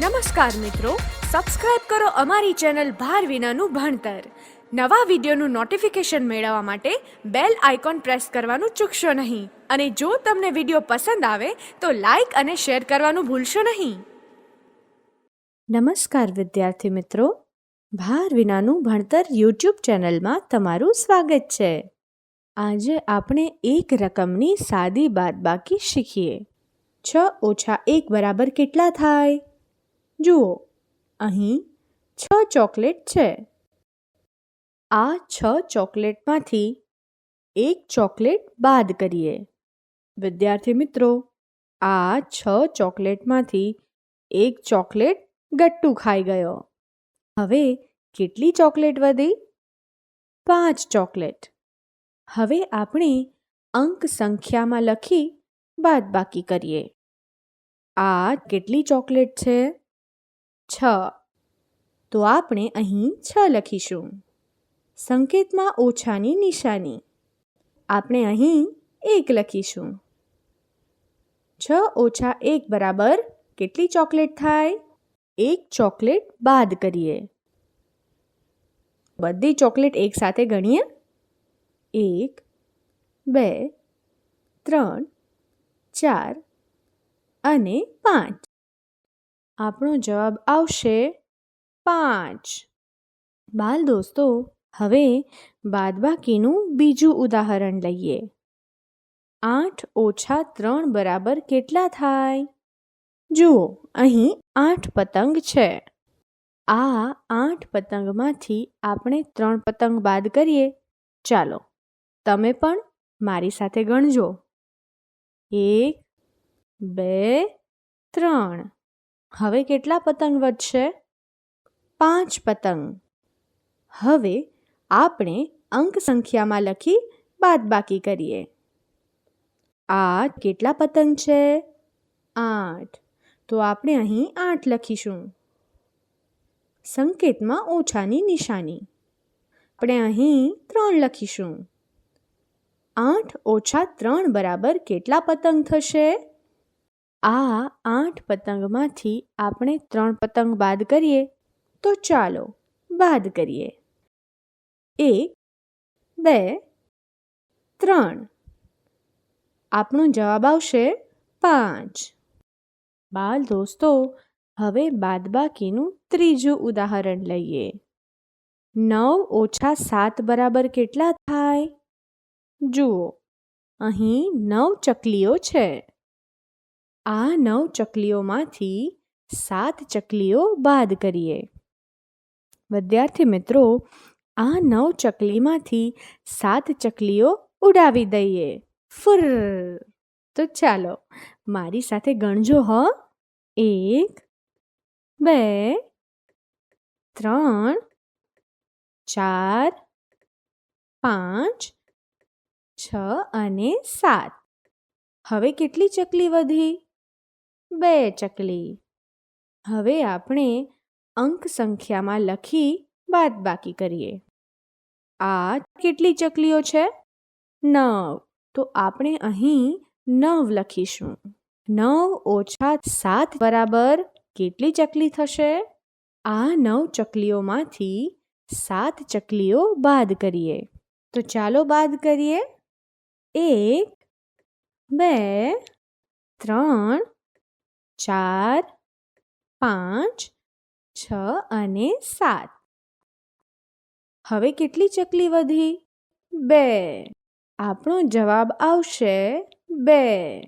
નમસ્કાર મિત્રો સબસ્ક્રાઇબ કરો અમારી ચેનલ ભાર વિનાનું ભણતર. નવા વિડીયોનું નોટિફિકેશન મેળવવા માટે બેલ આઇકોન પ્રેસ કરવાનું ચૂકશો નહીં. અને જો તમને વીડિયો પસંદ આવે, તો લાઈક અને શેર કરવાનું ભૂલશો નહીં. નમસ્કાર વિદ્યાર્થી મિત્રો, ભાર વિનાનું ભણતર યુટ્યુબ ચેનલમાં તમારું સ્વાગત છે. આજે આપણે એક રકમની સાદી બાદબાકી શીખીએ. છ ઓછા એક બરાબર કેટલા થાય? જુઓ, અહીં છ ચોકલેટ છે. આ છ ચોકલેટમાંથી એક ચોકલેટ બાદ કરીએ. વિદ્યાર્થી મિત્રો, આ છ ચોકલેટમાંથી એક ચોકલેટ ગટ્ટુ ખાઈ ગયો. હવે કેટલી ચોકલેટ વધી? પાંચ ચોકલેટ. હવે આપણે અંક સંખ્યામાં લખી બાદબાકી કરીએ. આ કેટલી ચોકલેટ છે? છ. તો આપણે અહીં છ લખીશું. સંકેતમાં ઓછાની નિશાની. આપણે અહીં એક લખીશું. છ ઓછા એક બરાબર કેટલી ચોકલેટ થાય? એક ચોકલેટ બાદ કરીએ. બધી ચોકલેટ એકસાથે ગણીએ? એક, બે, ત્રણ, ચાર અને પાંચ. આપણો જવાબ આવશે પાંચ. બાલ દોસ્તો, હવે બાદબાકીનું બીજું ઉદાહરણ લઈએ. આઠ ઓછા ત્રણ બરાબર કેટલા થાય? જુઓ, અહીં આઠ પતંગ છે. આ આઠ પતંગમાંથી આપણે ત્રણ પતંગ બાદ કરીએ. ચાલો, તમે પણ મારી સાથે ગણજો. એક, બે, ત્રણ. હવે કેટલા પતંગ વધશે? પાંચ પતંગ. હવે આપણે અંક સંખ્યામાં લખી બાદબાકી કરીએ. આ કેટલા પતંગ છે? આઠ. તો આપણે અહીં આઠ લખીશું. સંકેતમાં ઓછાની નિશાની. આપણે અહીં ત્રણ લખીશું. આઠ ઓછા ત્રણ બરાબર કેટલા પતંગ થશે? આ આઠ પતંગમાંથી આપણે ત્રણ પતંગ બાદ કરીએ તો ચાલો બાદ કરીએ. એક, બે, ત્રણ. આપણો જવાબ આવશે પાંચ. બાલ દોસ્તો, હવે બાદબાકીનું ત્રીજું ઉદાહરણ લઈએ. નવ ઓછા સાત બરાબર કેટલા થાય? જુઓ, અહીં નવ ચકલીઓ છે. આ નવ ચકલીઓમાંથી સાત ચકલીઓ બાદ કરીએ. વિદ્યાર્થી મિત્રો, આ નવ ચકલીમાંથી સાત ચકલીઓ ઉડાવી દઈએ. ફુર! તો ચાલો, મારી સાથે ગણજો હ. એક, બે, ત્રણ, ચાર, પાંચ, છ અને સાત. હવે કેટલી ચકલી વધી? બે ચકલી. હવે આપણે અંક સંખ્યામાં લખી બાદબાકી કરીએ. આ કેટલી ચકલીઓ છે? નવ. તો આપણે અહીં નવ લખીશું. નવ ઓછા સાત બરાબર કેટલી ચકલી થશે? આ નવ ચકલીઓમાંથી સાત ચકલીઓ બાદ કરીએ. તો ચાલો બાદ કરીએ. એક, બે, ત્રણ ચાર પાંચ છ અને સાત. હવે કેટલી ચકલી વધી? બે. આપણો જવાબ આવશે બે.